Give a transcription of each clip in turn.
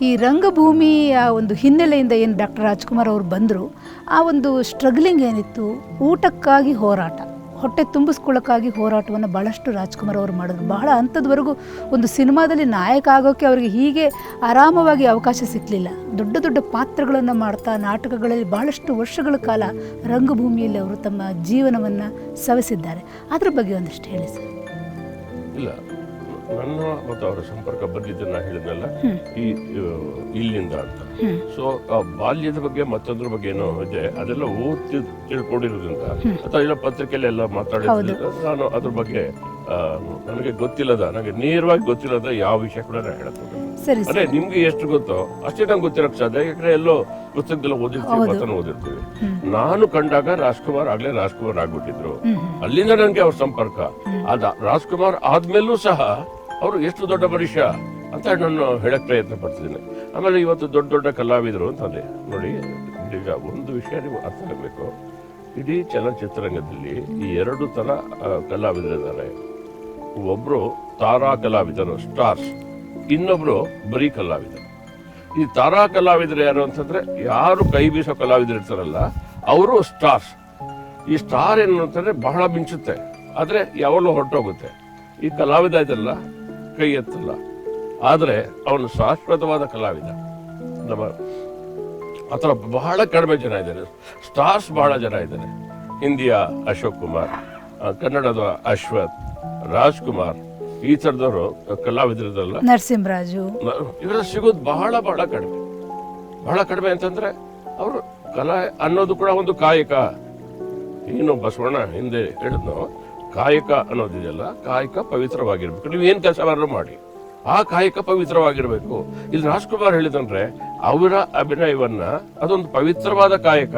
ಈ ರಂಗಭೂಮಿಯ ಒಂದು ಹಿನ್ನೆಲೆಯಿಂದ ಏನು ಡಾಕ್ಟರ್ ರಾಜ್ಕುಮಾರ್ ಅವರು ಬಂದರು, ಆ ಒಂದು ಸ್ಟ್ರಗ್ಲಿಂಗ್ ಏನಿತ್ತು, ಊಟಕ್ಕಾಗಿ ಹೋರಾಟ, ಹೊಟ್ಟೆ ತುಂಬಿಸ್ಕೊಳ್ಳೋಕ್ಕಾಗಿ ಹೋರಾಟವನ್ನು ಭಾಳಷ್ಟು ರಾಜ್ಕುಮಾರ್ ಅವರು ಮಾಡಿದ್ರು. ಬಹಳ ಹಂತದವರೆಗೂ ಒಂದು ಸಿನಿಮಾದಲ್ಲಿ ನಾಯಕ ಆಗೋಕ್ಕೆ ಅವರಿಗೆ ಹೀಗೆ ಆರಾಮವಾಗಿ ಅವಕಾಶ ಸಿಕ್ಕಲಿಲ್ಲ ದೊಡ್ಡ ದೊಡ್ಡ ಪಾತ್ರಗಳನ್ನು ಮಾಡ್ತಾ, ನಾಟಕಗಳಲ್ಲಿ ಬಹಳಷ್ಟು ವರ್ಷಗಳ ಕಾಲ ರಂಗಭೂಮಿಯಲ್ಲಿ ಅವರು ತಮ್ಮ ಜೀವನವನ್ನು ಸವೆಸಿದ್ದಾರೆ. ಅದ್ರ ಬಗ್ಗೆ ಒಂದಿಷ್ಟು ಹೇಳಿ ಸರ್. ಇಲ್ಲ ನನ್ನ ಮತ್ತು ಅವರ ಸಂಪರ್ಕ ಬಂದಿದ್ದನ್ನ ಹೇಳಿದ್ನಲ್ಲ ಈ ಇಲ್ಲಿಂದ ಅಂತ. ಸೊ ಆ ಬಾಲ್ಯದ ಬಗ್ಗೆ ಮತ್ತೊಂದ್ರ ಬಗ್ಗೆ ಏನೋ ಇದೆ ಅದೆಲ್ಲ ಓದಿ ತಿಳ್ಕೊಂಡಿರೋದ್ರಿಂದ ಅಥವಾ ಇಲ್ಲ ಪತ್ರಿಕೆಯಲ್ಲಿ ಎಲ್ಲ ಮಾತಾಡಿದ್ರಿಂದ ನಾನು ಅದ್ರ ಬಗ್ಗೆ ನನಗೆ ಗೊತ್ತಿಲ್ಲದ ನನಗೆ ನೇರವಾಗಿ ಗೊತ್ತಿಲ್ಲದ ಯಾವ ವಿಷಯ ಕೂಡ ನಾನು ಹೇಳ್ತೀನಿ ಅದೇ ನಿಮ್ಗೆ ಎಷ್ಟು ಗೊತ್ತೋ ಅಷ್ಟೇ ನಂಗೆ ಗೊತ್ತಿರಕ್ಕೆ ಸಾಧ್ಯ ಯಾಕಂದ್ರೆ ಎಲ್ಲೋ ಪುಸ್ತಕದಲ್ಲ ಓದಿರ್ತೀವಿ ಮಾತನ್ನು ಓದಿರ್ತೀವಿ. ನಾನು ಕಂಡಾಗ ರಾಜ್ಕುಮಾರ್ ಆಗ್ಲೇ ರಾಜ್ಕುಮಾರ್ ಆಗ್ಬಿಟ್ಟಿದ್ರು. ಅಲ್ಲಿಂದ ನನಗೆ ಅವ್ರ ಸಂಪರ್ಕ. ಅದ ರಾಜ್ಕುಮಾರ್ ಆದ್ಮೇಲೂ ಸಹ ಅವರು ಎಷ್ಟು ದೊಡ್ಡ ಮನುಷ್ಯ ಅಂತ ನಾನು ಹೇಳಕ್ಕೆ ಪ್ರಯತ್ನ ಪಡ್ತಿದ್ದೀನಿ. ಆಮೇಲೆ ಇವತ್ತು ದೊಡ್ಡ ದೊಡ್ಡ ಕಲಾವಿದರು ಅಂತಂದೆ ನೋಡಿ ಈಗ ಒಂದು ವಿಷಯ ನೀವು ಅರ್ಥ ಆಗಬೇಕು. ಇಡೀ ಚಲನಚಿತ್ರರಂಗದಲ್ಲಿ ಈ ಎರಡು ಆ, ಕಲಾವಿದರಿದ್ದಾರೆ. ಒಬ್ಬರು ತಾರಾ ಕಲಾವಿದರು ಸ್ಟಾರ್ಸ್. ಇನ್ನೊಬ್ಬರು ಬರೀ ಕಲಾವಿದರು. ಈ ತಾರಾ ಕಲಾವಿದರು ಯಾರು ಅಂತಂದ್ರೆ ಯಾರು ಕೈ ಬೀಸೋ ಕಲಾವಿದರು ಇರ್ತಾರಲ್ಲ ಅವರು ಸ್ಟಾರ್ಸ್. ಈ ಸ್ಟಾರ್ ಏನು ಅಂತಂದ್ರೆ ಬಹಳ ಮಿಂಚುತ್ತೆ. ಆದ್ರೆ ಯಾವಾಗಲೂ ಹೊರಟೋಗುತ್ತೆ. ಈ ಕಲಾವಿದ ಇದೆಲ್ಲ ಕೈ ಎತ್ತಲ್ಲ. ಆದರೆ ಅವನು ಶಾಶ್ವತವಾದ ಕಲಾವಿದ. ನಮ್ಮ ಆ ಥರ ಬಹಳ ಕಡಿಮೆ ಜನ ಇದ್ದಾರೆ. ಸ್ಟಾರ್ಸ್ ಬಹಳ ಜನ ಇದ್ದಾರೆ. ಹಿಂದಿಯ ಅಶೋಕ್ ಕುಮಾರ್ ಕನ್ನಡದ ಅಶ್ವಥ್ ರಾಜ್ಕುಮಾರ್ ಈ ಥರದವರು ಕಲಾವಿದರದಲ್ಲ. ನರಸಿಂಹರಾಜು. ಇವರ ಸಿಗೋದು ಬಹಳ ಬಹಳ ಕಡಿಮೆ. ಬಹಳ ಕಡಿಮೆ ಅಂತಂದ್ರೆ ಅವರು ಕಲಾ ಅನ್ನೋದು ಕೂಡ ಒಂದು ಕಾಯಕ. ಏನು ಬಸವಣ್ಣ ಹಿಂದೆ ಹೇಳಿದ್ನೋ? ಕಾಯಕ ಅನ್ನೋದಿದೆಯಲ್ಲ, ಕಾಯಕ ಪವಿತ್ರವಾಗಿರ್ಬೇಕು. ನೀವು ಏನ್ ಮಾಡಲು ಮಾಡಿ. ಆ ಕಾಯಕ ಪವಿತ್ರವಾಗಿರ್ಬೇಕು. ಇಲ್ಲಿ ರಾಜ್ಕುಮಾರ್ ಹೇಳಿದಂದ್ರೆ, ಅವರ ಅಭಿನಯವನ್ನ ಅದೊಂದು ಪವಿತ್ರವಾದ ಕಾಯಕ.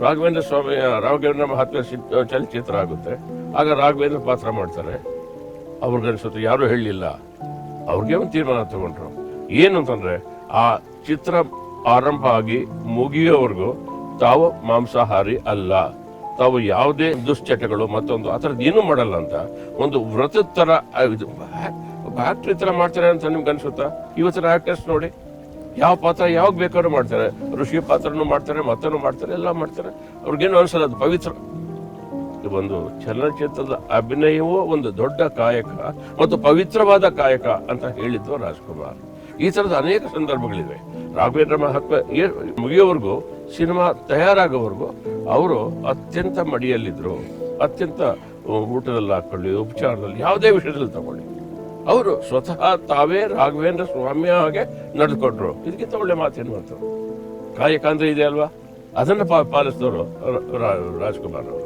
ರಾಘವೇಂದ್ರ ಸ್ವಾಮಿ, ರಾಘವೇಂದ್ರ ಮಹಾತ್ಮ ಚಲನಚಿತ್ರ ಆಗುತ್ತೆ. ಆಗ ರಾಘವೇಂದ್ರ ಪಾತ್ರ ಮಾಡ್ತಾರೆ. ಅವ್ರಿಗನ್ಸುತ್ತೆ, ಯಾರು ಹೇಳಲಿಲ್ಲ. ಅವ್ರಿಗೆ ಒಂದು ತೀರ್ಮಾನ ತಗೊಂಡ್ರು. ಏನು ಅಂತಂದ್ರೆ ಆ ಚಿತ್ರ ಆರಂಭ ಆಗಿ ಮುಗಿಯೋವರೆಗೂ ತಾವು ಮಾಂಸಾಹಾರಿ ಅಲ್ಲ. ತಾವು ಯಾವುದೇ ದುಶ್ಚಟಗಳು ಮತ್ತೊಂದು, ಆ ಥರದ್ದು ಏನೂ ಮಾಡಲ್ಲ ಅಂತ ಒಂದು ವ್ರತದ ಇದು ಆಕ್ಟರ್ ತರ ಮಾಡ್ತಾರೆ ಅಂತ ನಿಮ್ಗೆ ಅನ್ಸುತ್ತಾ? ಇವತ್ತಿನ ಆಕ್ಟರ್ಸ್ ನೋಡಿ, ಯಾವ ಪಾತ್ರ ಯಾವಾಗ ಬೇಕಾದ್ರೂ ಮಾಡ್ತಾರೆ. ಋಷಿ ಪಾತ್ರನೂ ಮಾಡ್ತಾರೆ, ಮತ್ತನೂ ಮಾಡ್ತಾರೆ, ಎಲ್ಲ ಮಾಡ್ತಾರೆ. ಅವ್ರಿಗೇನು ಅನ್ಸಲ್ಲ, ಅದು ಪವಿತ್ರ. ಇದು ಒಂದು ಚಲನಚಿತ್ರದ ಅಭಿನಯವೂ ಒಂದು ದೊಡ್ಡ ಕಾಯಕ ಮತ್ತು ಪವಿತ್ರವಾದ ಕಾಯಕ ಅಂತ ಹೇಳಿದ್ದು ರಾಜ್ಕುಮಾರ್. ಈ ಥರದ ಅನೇಕ ಸಂದರ್ಭಗಳಿವೆ. ರಾಘವೇಂದ್ರ ಮಹಾತ್ಮ ಮುಗಿಯೋವರೆಗೂ ಸಿನಿಮಾ ತಯಾರಾಗೋವರೆಗೂ ಅವರು ಅತ್ಯಂತ ಮಡಿಯಲ್ಲಿದ್ರು ಅತ್ಯಂತ ಊಟದಲ್ಲಿ ಹಾಕ್ಕೊಳ್ಳಿ ಉಪಚಾರದಲ್ಲಿ ಯಾವುದೇ ವಿಷಯದಲ್ಲಿ ತಗೊಳ್ಳಿ. ಅವರು ಸ್ವತಃ ತಾವೇ ರಾಘವೇಂದ್ರ ಸ್ವಾಮಿಯ ಹಾಗೆ ನಡೆದುಕೊಂಡ್ರು. ಇದಕ್ಕಿಂತ ಒಳ್ಳೆ ಮಾತೇನು ಅಂತ ಕಾಯಕ ಅಂದ್ರೆ ಇದೆ ಅಲ್ವಾ? ಅದನ್ನ ಪಾಲಿಸಿದವರು ರಾಜ್ಕುಮಾರ್ ಅವರು.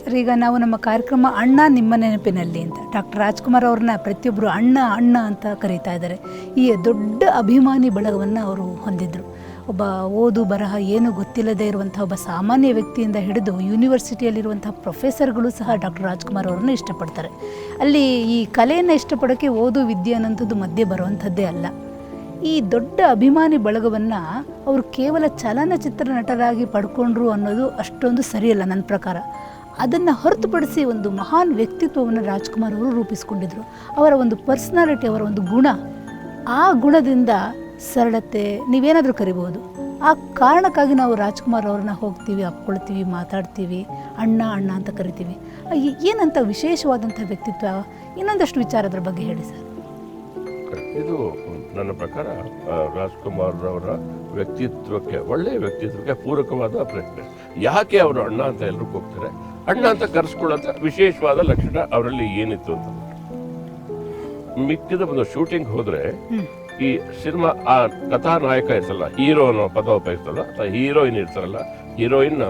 ಸರ್, ಈಗ ನಾವು ನಮ್ಮ ಕಾರ್ಯಕ್ರಮ ಅಣ್ಣ ನಿಮ್ಮ ನೆನಪಿನಲ್ಲಿ ಅಂತ. ಡಾಕ್ಟರ್ ರಾಜ್ಕುಮಾರ್ ಅವ್ರನ್ನ ಪ್ರತಿಯೊಬ್ಬರು ಅಣ್ಣ ಅಣ್ಣ ಅಂತ ಕರೀತಾ ಇದ್ದಾರೆ. ಈ ದೊಡ್ಡ ಅಭಿಮಾನಿ ಬಳಗವನ್ನು ಅವರು ಹೊಂದಿದ್ರು. ಒಬ್ಬ ಓದು ಬರಹ ಏನು ಗೊತ್ತಿಲ್ಲದೆ ಇರುವಂಥ ಒಬ್ಬ ಸಾಮಾನ್ಯ ವ್ಯಕ್ತಿಯಿಂದ ಹಿಡಿದು ಯೂನಿವರ್ಸಿಟಿಯಲ್ಲಿರುವಂಥ ಪ್ರೊಫೆಸರ್ಗಳು ಸಹ ಡಾಕ್ಟರ್ ರಾಜ್ಕುಮಾರ್ ಅವರನ್ನು ಇಷ್ಟಪಡ್ತಾರೆ. ಅಲ್ಲಿ ಈ ಕಲೆಯನ್ನು ಇಷ್ಟಪಡೋಕ್ಕೆ ಓದು ವಿದ್ಯೆ ಅನ್ನೋಂಥದ್ದು ಮಧ್ಯೆ ಬರುವಂಥದ್ದೇ ಅಲ್ಲ. ಈ ದೊಡ್ಡ ಅಭಿಮಾನಿ ಬಳಗವನ್ನು ಅವರು ಕೇವಲ ಚಲನಚಿತ್ರ ನಟರಾಗಿ ಪಡ್ಕೊಂಡ್ರು ಅನ್ನೋದು ಅಷ್ಟೊಂದು ಸರಿಯಲ್ಲ ನನ್ನ ಪ್ರಕಾರ. ಅದನ್ನು ಹೊರತುಪಡಿಸಿ ಒಂದು ಮಹಾನ್ ವ್ಯಕ್ತಿತ್ವವನ್ನು ರಾಜ್ಕುಮಾರ್ ಅವರು ರೂಪಿಸ್ಕೊಂಡಿದ್ರು. ಅವರ ಒಂದು ಪರ್ಸ್ನಾಲಿಟಿ, ಅವರ ಒಂದು ಗುಣ, ಆ ಗುಣದಿಂದ ಸರಳತೆ ನೀವೇನಾದರೂ ಕರಿಬಹುದು. ಆ ಕಾರಣಕ್ಕಾಗಿ ನಾವು ರಾಜ್ಕುಮಾರ್ ಅವ್ರನ್ನ ಹೋಗ್ತೀವಿ ಅಪ್ಕೊಳ್ತೀವಿ ಮಾತಾಡ್ತೀವಿ ಅಣ್ಣ ಅಣ್ಣ ಅಂತ ಕರಿತೀವಿ. ಏನಂತ ವಿಶೇಷವಾದಂಥ ವ್ಯಕ್ತಿತ್ವ? ಇನ್ನೊಂದಷ್ಟು ವಿಚಾರದ್ರ ಬಗ್ಗೆ ಹೇಳಿ ಸರ್. ಇದು ನನ್ನ ಪ್ರಕಾರ ರಾಜ್ಕುಮಾರ್ ಅವರ ವ್ಯಕ್ತಿತ್ವಕ್ಕೆ ಒಳ್ಳೆಯ ವ್ಯಕ್ತಿತ್ವಕ್ಕೆ ಪೂರಕವಾದ ಪ್ರಶ್ನೆ. ಯಾಕೆ ಅವರು ಅಣ್ಣ ಅಂತ ಎಲ್ಲರೂ ಹೋಗ್ತಾರೆ ಅಣ್ಣ ಅಂತ ಕರೆಸ್ಕೊಳ್ಳೋಂಥ ವಿಶೇಷವಾದ ಲಕ್ಷಣ ಅವರಲ್ಲಿ ಏನಿತ್ತು ಅಂತ. ಮಿಕ್ಕಿದ ಒಂದು ಶೂಟಿಂಗ್ ಹೋದ್ರೆ ಈ ಸಿನಿಮಾ, ಆ ಕಥಾನಾಯಕ ಇರ್ತಲ್ಲ ಹೀರೋ ಅನ್ನೋ ಪದ ಉಪಯೋಗಿಸ್ತಲ್ಲ ಅಥವಾ ಹೀರೋಯಿನ್ ಇರ್ತಾರಲ್ಲ ಹೀರೋಯಿನ್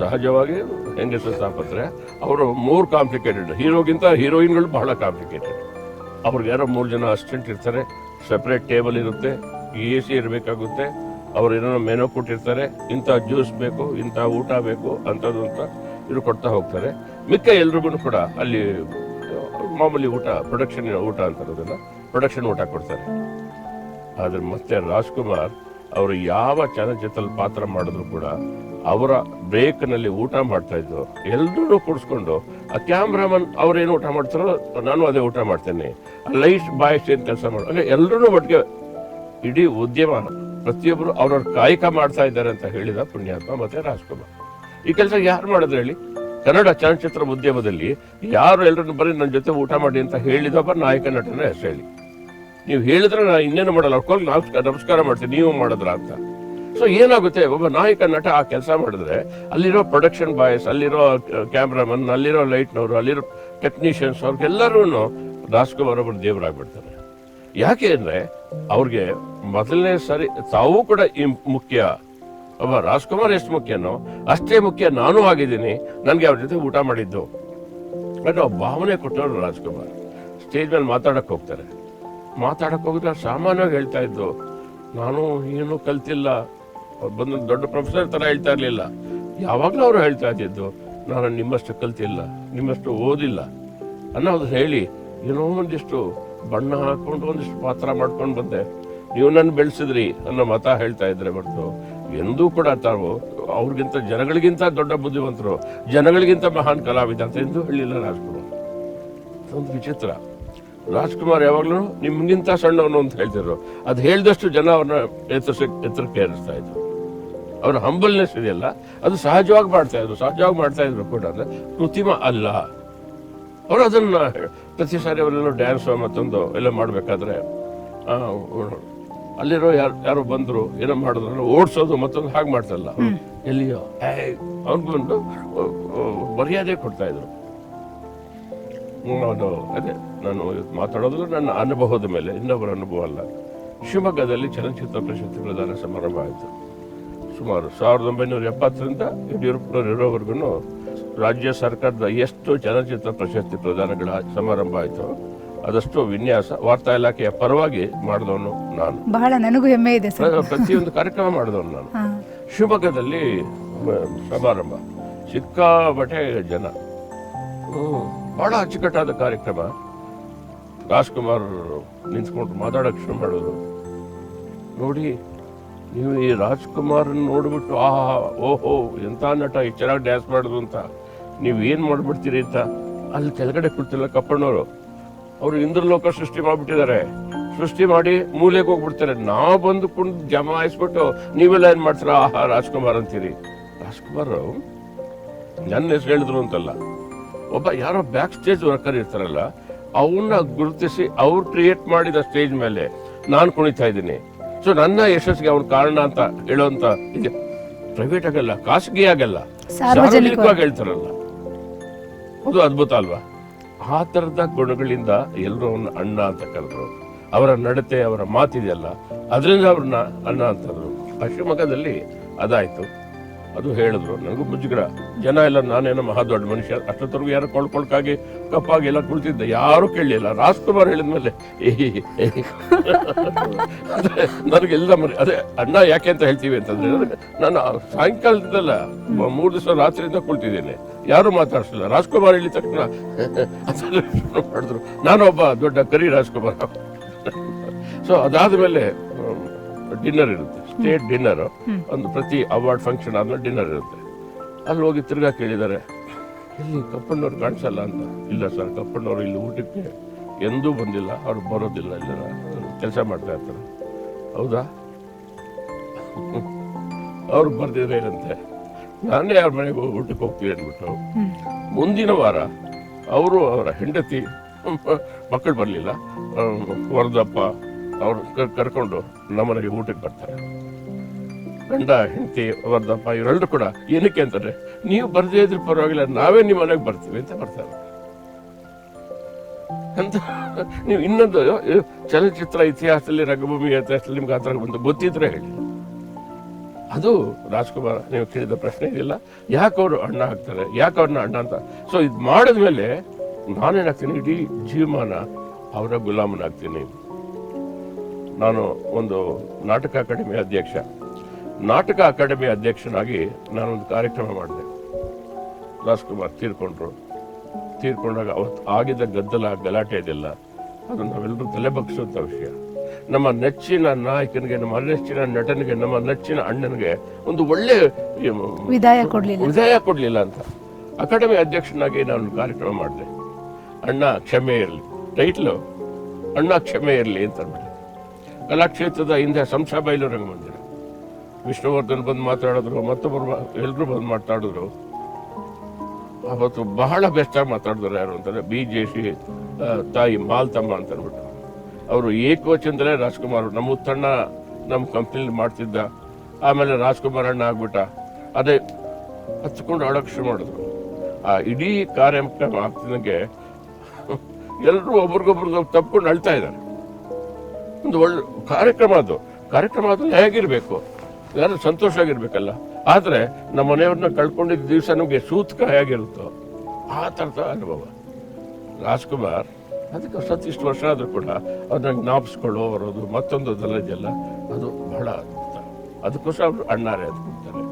ಸಹಜವಾಗಿ ಹೆಂಗಸರು ತಾಪತ್ರೆ ಅವರು ಮೋರ್ ಕಾಂಪ್ಲಿಕೇಟೆಡ್ ಹೀರೋಗಿಂತ ಹೀರೋಯಿನ್ಗಳು ಬಹಳ ಕಾಂಪ್ಲಿಕೇಟೆಡ್ ಅವ್ರಿಗೆ ಯಾರೋ ಮೂರು ಜನ ಅಸಿಸ್ಟೆಂಟ್ ಇರ್ತಾರೆ ಸಪ್ರೇಟ್ ಟೇಬಲ್ ಇರುತ್ತೆ ಎ ಸಿ ಇರಬೇಕಾಗುತ್ತೆ, ಅವ್ರು ಏನೋ ಮೆನು ಕೊಟ್ಟಿರ್ತಾರೆ, ಇಂಥ ಜ್ಯೂಸ್ ಬೇಕು, ಇಂಥ ಊಟ ಬೇಕು, ಅಂಥದ್ದು ಅಂತ ಇದು ಕೊಡ್ತಾ ಹೋಗ್ತಾರೆ. ಮಿಕ್ಕ ಎಲ್ರಿಗೂ ಕೂಡ ಅಲ್ಲಿ, ಮಾಮೂಲಿ ಊಟ ಪ್ರೊಡಕ್ಷನ್ ಊಟ ಅಂತಾರೋದನ್ನ ಪ್ರೊಡಕ್ಷನ್ ಊಟ ಕೊಡ್ತಾರೆ. ಆದ್ರೆ ಮತ್ತೆ ರಾಜ್ಕುಮಾರ್ ಅವರು ಯಾವ ಚಲನಚಿತ್ರದ ಪಾತ್ರ ಮಾಡಿದ್ರು ಕೂಡ ಅವರ ಬ್ರೇಕ್ನಲ್ಲಿ ಊಟ ಮಾಡ್ತಾ ಇದ್ರು. ಎಲ್ಲರೂ ಕುಡಿಸ್ಕೊಂಡು, ಆ ಕ್ಯಾಮ್ರಾಮನ್ ಅವ್ರೇನು ಊಟ ಮಾಡ್ತಾರೋ ನಾನು ಅದೇ ಊಟ ಮಾಡ್ತೇನೆ. ಲೈಟ್ ಬಾಯ್ಸ್ ಏನು ಕೆಲಸ ಮಾಡ. ಅಂದರೆ ಎಲ್ಲರೂ ಒಟ್ಟಿಗೆ ಇಡೀ ಉದ್ಯಮ ಪ್ರತಿಯೊಬ್ಬರು ಅವ್ರವ್ರ ಕಾಯಕ ಮಾಡ್ತಾ ಇದ್ದಾರೆ ಅಂತ ಹೇಳಿದ ಪುಣ್ಯಾತ್ಮ ಮತ್ತೆ ರಾಜ್ಕುಮಾರ್. ಈ ಕೆಲಸ ಯಾರು ಮಾಡಿದ್ರು ಹೇಳಿ? ಕನ್ನಡ ಚಲನಚಿತ್ರ ಉದ್ಯಮದಲ್ಲಿ ಯಾರು ಎಲ್ಲರನ್ನು ಬರೀ ನನ್ನ ಜೊತೆ ಊಟ ಮಾಡಿ ಅಂತ ಹೇಳಿದೊಬ್ಬ ನಾಯಕ ನಟನ ಹೆಸರು ಹೇಳಿ. ನೀವು ಹೇಳಿದ್ರೆ ನಾನು ಇನ್ನೇನು ಮಾಡಲ್ಲ. ಅವ್ರ ನಮಸ್ಕಾರ ನಮಸ್ಕಾರ ಮಾಡ್ತೀನಿ, ನೀವು ಮಾಡಿದ್ರ ಅಂತ. ಸೊ ಏನಾಗುತ್ತೆ? ಒಬ್ಬ ನಾಯಕ, ನಟ ಆ ಕೆಲಸ ಮಾಡಿದ್ರೆ ಅಲ್ಲಿರೋ ಪ್ರೊಡಕ್ಷನ್ ಬಾಯ್ಸ್ ಅಲ್ಲಿರೋ ಕ್ಯಾಮ್ರಾಮನ್ ಅಲ್ಲಿರೋ ಲೈಟ್ನವರು ಅಲ್ಲಿರೋ ಟೆಕ್ನಿಷಿಯನ್ಸ್ ಅವ್ರಿಗೆಲ್ಲರೂ ರಾಜ್ಕುಮಾರ್ ಒಬ್ಬರು ದೇವರಾಗ್ಬಿಡ್ತಾರೆ. ಯಾಕೆ ಅಂದರೆ ಅವ್ರಿಗೆ ಮೊದಲನೇ ಸರಿ ತಾವು ಕೂಡ ಈ ಮುಖ್ಯ. ಒಬ್ಬ ರಾಜ್ಕುಮಾರ್ ಎಷ್ಟು ಮುಖ್ಯನೋ ಅಷ್ಟೇ ಮುಖ್ಯ ನಾನು ಆಗಿದ್ದೀನಿ. ನನಗೆ ಅವ್ರ ಜೊತೆ ಊಟ ಮಾಡಿದ್ದು. ಬಟ್ ಭಾವನೆ ಕೊಟ್ಟವರು ರಾಜ್ಕುಮಾರ್. ಸ್ಟೇಜ್ ಮೇಲೆ ಮಾತಾಡಕ್ ಹೋಗ್ತಾರೆ. ಮಾತಾಡಕ್ ಹೋಗಿದ್ರೆ ಸಾಮಾನ್ಯವಾಗಿ ಹೇಳ್ತಾ ಇದ್ದು ನಾನು ಏನು ಕಲ್ತಿಲ್ಲ. ಅವ್ರು ಬಂದು ದೊಡ್ಡ ಪ್ರೊಫೆಸರ್ ತರ ಹೇಳ್ತಾ ಇರ್ಲಿಲ್ಲ. ಯಾವಾಗಲೂ ಅವರು ಹೇಳ್ತಾ ಇದ್ದಿದ್ದು, ನಾನು ನಿಮ್ಮಷ್ಟು ಕಲ್ತಿಲ್ಲ, ನಿಮ್ಮಷ್ಟು ಓದಿಲ್ಲ. ಅನ್ನೋದು ಹೇಳಿ ಏನೋ ಒಂದಿಷ್ಟು ಬಣ್ಣ ಹಾಕೊಂಡು ಒಂದಿಷ್ಟು ಪಾತ್ರ ಮಾಡ್ಕೊಂಡು ಬಂದೆ. ನೀವು ನನ್ನ ಬೆಳೆಸಿದ್ರಿ ಅನ್ನೋ ಮತ ಹೇಳ್ತಾ ಇದ್ರೆ ಹೊರತು ಎಂದೂ ಕೂಡ ತಾವು ಅವ್ರಿಗಿಂತ ಜನಗಳಿಗಿಂತ ದೊಡ್ಡ ಬುದ್ಧಿವಂತರು, ಜನಗಳಿಗಿಂತ ಮಹಾನ್ ಕಲಾವಿದ ಅಂತ ಎಂದೂ ಹೇಳಿಲ್ಲ ರಾಜ್ಕುಮಾರ್ ಒಂದು ವಿಚಿತ್ರ. ರಾಜ್ಕುಮಾರ್ ಯಾವಾಗ್ಲೂ ನಿಮ್ಗಿಂತ ಸಣ್ಣವನು ಅಂತ ಹೇಳ್ತಿದ್ರು. ಅದು ಹೇಳಿದಷ್ಟು ಜನ ಅವ್ರನ್ನ ಎತ್ತರಿಸ ಎತ್ತರಕ್ಕೆ ಏರಿಸ್ತಾ ಇದ್ರು. ಅವ್ರ ಹಂಬಲ್ನೆಸ್ ಇದೆಯಲ್ಲ ಅದು ಸಹಜವಾಗಿ ಮಾಡ್ತಾ ಇದ್ರು ಸಹಜವಾಗಿ ಮಾಡ್ತಾ ಇದ್ರು ಕೂಡ ಅಂದ್ರೆ ಕೃತಿಮ ಅಲ್ಲ. ಅವರು ಅದನ್ನ ಪ್ರತಿ ಸಾರಿ ಅವರೆಲ್ಲ ಡ್ಯಾನ್ಸ್ ಮತ್ತೊಂದು ಎಲ್ಲ ಮಾಡ್ಬೇಕಾದ್ರೆ ಅಲ್ಲಿರೋ ಯಾರು ಯಾರೋ ಬಂದ್ರು ಏನೋ ಮಾಡಿದ್ರು ಓಡಿಸೋದು ಮತ್ತೊಂದು ಹಾಗೆ ಮಾಡ್ತಲ್ಲ ಎಲ್ಲಿಯೋ ಅವ್ರಿಗೆ ಬಂದು ಮರ್ಯಾದೆ ಕೊಡ್ತಾ ಇದ್ರು. ನಾನು ಅದೇ ನಾನು ಇವತ್ತು ಮಾತಾಡೋದು ನನ್ನ ಅನುಭವದ ಮೇಲೆ ಇನ್ನೊಬ್ಬರ ಅನುಭವ ಅಲ್ಲ. ಶಿವಮೊಗ್ಗದಲ್ಲಿ ಚಲನಚಿತ್ರ ಪ್ರಶಸ್ತಿ ಪ್ರದಾನ ಸಮಾರಂಭ ಆಯಿತು. ಸುಮಾರು ಸಾವಿರದ ಒಂಬೈನೂರ ಎಪ್ಪತ್ತರಿಂದ ಯಡಿಯೂರಪ್ಪನವರು ಇರೋವರೆಗೂ ರಾಜ್ಯ ಸರ್ಕಾರದ ಎಷ್ಟು ಚಲನಚಿತ್ರ ಪ್ರಶಸ್ತಿ ಪ್ರದಾನಗಳ ಸಮಾರಂಭ ಆಯಿತು. ಅದಷ್ಟು ವಿನ್ಯಾಸ ವಾರ್ತಾ ಇಲಾಖೆಯ ಪರವಾಗಿ ಮಾಡಿದವನು ನಾನು. ಬಹಳ ನನಗೂ ಹೆಮ್ಮೆ ಇದೆ ಪ್ರತಿಯೊಂದು ಕಾರ್ಯಕ್ರಮ ಮಾಡಿದವನು ನಾನು. ಶಿವಮೊಗ್ಗದಲ್ಲಿ ಸಮಾರಂಭ. ಸಿಕ್ಕಾಬಟ್ಟೆ ಜನ. ಹ್ಮ್. ಬಹಳ ಅಚ್ಚುಕಟ್ಟಾದ ಕಾರ್ಯಕ್ರಮ. ರಾಜ್ಕುಮಾರ್ ನಿಂತ್ಕೊಂಡು ಮಾತಾಡೋಕೆ ಶುರು ಮಾಡೋದು ನೋಡಿ, ನೀವು ಈ ರಾಜ್ಕುಮಾರ್ ನೋಡ್ಬಿಟ್ಟು ಆ ಓಹೋ ಎಂತ ನಟ, ಈ ಚೆನ್ನಾಗಿ ಡ್ಯಾನ್ಸ್ ಮಾಡಿದ್ರು ಅಂತ. ನೀವು ಏನು ಮಾಡ್ಬಿಡ್ತೀರಿ ಅಂತ. ಅಲ್ಲಿ ಕೆಳಗಡೆ ಕೊಡ್ತಿಲ್ಲ ಕಪ್ಪಣ್ಣವರು, ಅವರು ಇಂದ್ರಲೋಕ ಸೃಷ್ಟಿ ಮಾಡಿಬಿಟ್ಟಿದ್ದಾರೆ. ಸೃಷ್ಟಿ ಮಾಡಿ ಮೂಲೆಗೆ ಹೋಗ್ಬಿಡ್ತಾರೆ. ನಾವು ಬಂದುಕೊಂಡು ಜಮಾಯಿಸ್ಬಿಟ್ಟು ನೀವೆಲ್ಲ ಏನು ಮಾಡ್ತೀರಾ? ಆಹಾ, ರಾಜ್ಕುಮಾರ್ ಅಂತೀರಿ. ರಾಜ್ಕುಮಾರ್, ನನ್ನ ಹೆಸರು ಹೇಳಿದ್ರು ಅಂತಲ್ಲ. ಒಬ್ಬ ಯಾರೋ ಬ್ಯಾಕ್ ಸ್ಟೇಜ್ ವರ್ಕರ್ ಇರ್ತಾರಲ್ಲ ಅವನ್ನ ಗುರುತಿಸಿ ಅವ್ರು ಕ್ರಿಯೇಟ್ ಮಾಡಿದ ಸ್ಟೇಜ್ ಮೇಲೆ ನಾನು ಕುಣಿತಾ ಇದ್ದೀನಿ. ಸೊ ನನ್ನ ಯಶಸ್ಸಿಗೆ ಅವ್ನ ಕಾರಣ ಅಂತ ಹೇಳುವಂತ ಇದೆ. ಪ್ರೈವೇಟ್ ಆಗಲ್ಲ ಖಾಸಗಿ ಆಗಲ್ಲ ಸಾರ್ವಜನಿಕವಾಗಿ. ಹೇಳ್ತಾರಲ್ಲ. ಅದು ಅದ್ಭುತ ಅಲ್ವಾ? ಆ ತರದ ಗುಣಗಳಿಂದ ಎಲ್ಲರೂ ಅವನ್ನ ಅಣ್ಣ ಅಂತ ಕರೆದ್ರು. ಅವರ ನಡತೆ ಅವರ ಮಾತಿದೆಯಲ್ಲ ಅದರಿಂದ ಅವ್ರನ್ನ ಅಣ್ಣ ಅಂತಂದ್ರು ಪಶ್ಚಿಮ ಅದಾಯ್ತು. ಅದು ಹೇಳಿದ್ರು. ನನಗೂ ಮುಜುಗರ. ಜನ ಎಲ್ಲ ನಾನೇನೋ ಮಹಾ ದೊಡ್ಡ ಮನುಷ್ಯ. ಅಷ್ಟೊತ್ತರೆಗೂ ಯಾರು ಕೊಳ್ಕೊಳ್ಕಾಗಿ ಕಪ್ಪಾಗಿ ಎಲ್ಲ ಕುಳಿತಿದ್ದೆ. ಯಾರು ಕೇಳಲಿಲ್ಲ. ರಾಜ್ಕುಮಾರ್ ಹೇಳಿದ್ಮೇಲೆ ಮೇಲೆ ನನಗೆಲ್ಲ ಮರಿ, ಅದೇ, ಅಣ್ಣ ಯಾಕೆ ಅಂತ ಹೇಳ್ತೀವಿ ಅಂತಂದ್ರೆ ನಾನು ಸಾಯಂಕಾಲದಲ್ಲ ಮೂರು ದಿವಸ ರಾತ್ರಿಯಿಂದ ಕುಳಿತಿದ್ದೇನೆ. ಯಾರು ಮಾತಾಡ್ಸಿಲ್ಲ ರಾಜ್ಕುಮಾರ್ ಹೇಳಿದ ತಕ್ಷಣ ಮಾಡಿದ್ರು. ನಾನೊಬ್ಬ ದೊಡ್ಡ ಕರಿ ರಾಜ್ಕುಮಾರ್. ಸೊ ಅದಾದ್ಮೇಲೆ ಡಿನ್ನರ್ ಇರುತ್ತೆ. ಸ್ಟೇಟ್ ಡಿನ್ನರ್ ಒಂದು ಪ್ರತಿ ಅವಾರ್ಡ್ ಫಂಕ್ಷನ್ ಆದ್ಮೇಲೆ ಡಿನ್ನರ್ ಇರುತ್ತೆ. ಅಲ್ಲಿ ಹೋಗಿ ತಿರ್ಗಾ ಕೇಳಿದ್ದಾರೆ ಇಲ್ಲಿ ಕಪ್ಪಣ್ಣವ್ರು ಕಾಣಿಸಲ್ಲ ಅಂತ. ಇಲ್ಲ ಸರ್ ಕಪ್ಪಣ್ಣವ್ರು ಇಲ್ಲಿ ಊಟಕ್ಕೆ ಎಂದೂ ಬಂದಿಲ್ಲ, ಅವ್ರು ಬರೋದಿಲ್ಲ ಇಲ್ಲ. ಕೆಲಸ ಮಾಡ್ತಾ ಇರ್ತಾರೆ. ಹೌದಾ? ಅವ್ರು ಬರ್ದಿದ್ರೆ ಏನಂತೆ? ನಾನೇ ಅವ್ರ ಮನೆಗೆ ಹೋಗಿ ಊಟಕ್ಕೆ ಹೋಗ್ತೀವಿ ಅಂದ್ಬಿಟ್ಟು. ಮುಂದಿನ ವಾರ ಅವರು ಅವರ ಹೆಂಡತಿ, ಮಕ್ಕಳು ಬರಲಿಲ್ಲ. ವರದಪ್ಪ ಅವ್ರು ಕರ್ಕೊಂಡು ನಮ್ಮನೆಗೆ ಊಟಕ್ಕೆ ಬರ್ತಾರೆ. ಗಂಡ, ಹೆಂಡತಿ ವರ್ಧಪ್ಪ ಇವರೆಲ್ಲರೂ ಕೂಡ ಏನಕ್ಕೆ ಅಂತಾರೆ ನೀವು ಬರ್ದೇ ಇದ್ರೆ ಪರವಾಗಿಲ್ಲ, ನಾವೇ ನಿಮ್ಮ ಮನೆಗೆ ಬರ್ತೀವಿ ಅಂತ ಬರ್ತಾರೆ. ಅಂತ ನೀವು ಇನ್ನೊಂದು ಚಲನಚಿತ್ರ ಇತಿಹಾಸದಲ್ಲಿ, ರಂಗಭೂಮಿ ಇತಿಹಾಸದಲ್ಲಿ ನಿಮ್ಗೆ ಆ ಥರ ಒಂದು ಗೊತ್ತಿದ್ರೆ ಹೇಳಿ. ಅದು ರಾಜ್ಕುಮಾರ್, ನೀವು ಕೇಳಿದ ಪ್ರಶ್ನೆ ಇದಿಲ್ಲ. ಯಾಕೆ ಅವರು ಅಣ್ಣ ಆಗ್ತಾರೆ? ಯಾಕೆ ಅವ್ರನ್ನ ಅಣ್ಣ ಅಂತ? ಸೊ ಇದು ಮಾಡಿದ್ಮೇಲೆ ನಾನೇನಾಗ್ತೀನಿ? ಇಡೀ ಜೀವಮಾನ ಅವರ ಗುಲಾಮನಾಗ್ತೀನಿ. ನಾನು ಒಂದು ನಾಟಕ ಅಕಾಡೆಮಿ ಅಧ್ಯಕ್ಷ. ನಾಟಕ ಅಕಾಡೆಮಿ ಅಧ್ಯಕ್ಷನಾಗಿ ನಾನೊಂದು ಕಾರ್ಯಕ್ರಮ ಮಾಡಿದೆ. ರಾಜ್ಕುಮಾರ್ ತೀರ್ಕೊಂಡ್ರು. ತೀರ್ಕೊಂಡಾಗ ಅವತ್ತು ಆಗಿದ್ದ ಗದ್ದಲ ಗಲಾಟೆ ಇದೆಲ್ಲ ಅದು ನಾವೆಲ್ಲರೂ ತಲೆ ಬಗ್ಸುವಂಥ ವಿಷಯ. ನಮ್ಮ ನೆಚ್ಚಿನ ನಾಯಕನಿಗೆ ನಮ್ಮ ನೆಚ್ಚಿನ ನಟನಿಗೆ ನಮ್ಮ ನೆಚ್ಚಿನ ಅಣ್ಣನಿಗೆ ಒಂದು ಒಳ್ಳೆ ವಿದಾಯ ಕೊಡಲಿಲ್ಲ. ವಿದಾಯ ಕೊಡಲಿಲ್ಲ ಅಂತ. ಅಕಾಡೆಮಿ ಅಧ್ಯಕ್ಷನಾಗಿ ನಾನು ಕಾರ್ಯಕ್ರಮ ಮಾಡಿದೆ. ಅಣ್ಣ ಕ್ಷಮೆ ಇರಲಿ. ಟೈಟ್ಲು ಅಣ್ಣ ಕ್ಷಮೆ ಇರಲಿ ಅಂತ ಅಂದ್ಬಿಟ್ಟು. ಕಲಾಕ್ಷೇತ್ರದ ಹಿಂದೆ ಸಂಸಾ ಬೈಲು ರಂಗಮಂದಿರ. ವಿಷ್ಣುವರ್ಧನ್ ಬಂದು ಮಾತಾಡಿದ್ರು, ಮತ್ತೊಬ್ಬರು ಎಲ್ಲರೂ ಬಂದು ಮಾತಾಡಿದ್ರು. ಅವತ್ತು ಬಹಳ ಬೆಸ್ಟಾಗಿ ಮಾತಾಡಿದ್ರು ಯಾರು ಅಂತಂದ್ರೆ ಬಿ ಜೆ ಸಿ ತಾಯಿ ಮಾಲ್ತಮ್ಮ ಅಂತ ಅಂದ್ಬಿಟ್ಟು ಅವರು ಏಕವಚನದಲ್ಲೇ ರಾಜ್ಕುಮಾರ್ ನಮ್ಮ ಉತ್ತಣ್ಣ ನಮ್ಮ ಕಂಪ್ನಿಲಿ ಮಾಡ್ತಿದ್ದ. ಆಮೇಲೆ ರಾಜ್ಕುಮಾರ್ ಅಣ್ಣ ಆಗ್ಬಿಟ್ಟ. ಅದೇ ಹಚ್ಕೊಂಡು ಆಡೋಕೆ ಶುರು ಮಾಡಿದ್ರು. ಆ ಇಡೀ ಕಾರ್ಯಕ್ರಮ ಆಗ್ತಿದ್ದಂಗೆ ಎಲ್ಲರೂ ಒಬ್ರಿಗೊಬ್ರಿಗೆ ತಪ್ಪು ಅಳ್ತಾ ಇದ್ದಾರೆ. ಒಂದು ಒಳ್ಳೆ ಕಾರ್ಯಕ್ರಮ ಅದು. ಕಾರ್ಯಕ್ರಮ ಅದು ಹೇಗಿರ್ಬೇಕು ಯಾರು ಸಂತೋಷ ಆಗಿರ್ಬೇಕಲ್ಲ ಆದರೆ ನಮ್ಮ ಮನೆಯವ್ರನ್ನ ಕಳ್ಕೊಂಡಿದ್ದ ದಿವಸ ನಮಗೆ ಸೂತಕ ಹೇಗಿರುತ್ತೋ ಆ ಥರದ ಅನುಭವ. ರಾಜ್ಕುಮಾರ್, ಅದಕ್ಕೆ ಸತ್ತಿಷ್ಟು ವರ್ಷ ಆದರೂ ಕೂಡ ಅವ್ರನ್ನ ಜ್ಞಾಪಿಸ್ಕೊಳ್ಳೋ ಬರೋದು ಮತ್ತೊಂದು ಅದೆಲ್ಲ ಅದು ಬಹಳ ಅದ್ಭುತ. ಅದಕ್ಕೋಸ್ಕರ ಅವರು ಅಣ್ಣಾರೆ ಅಂದ್ಕೊಳ್ತಾರೆ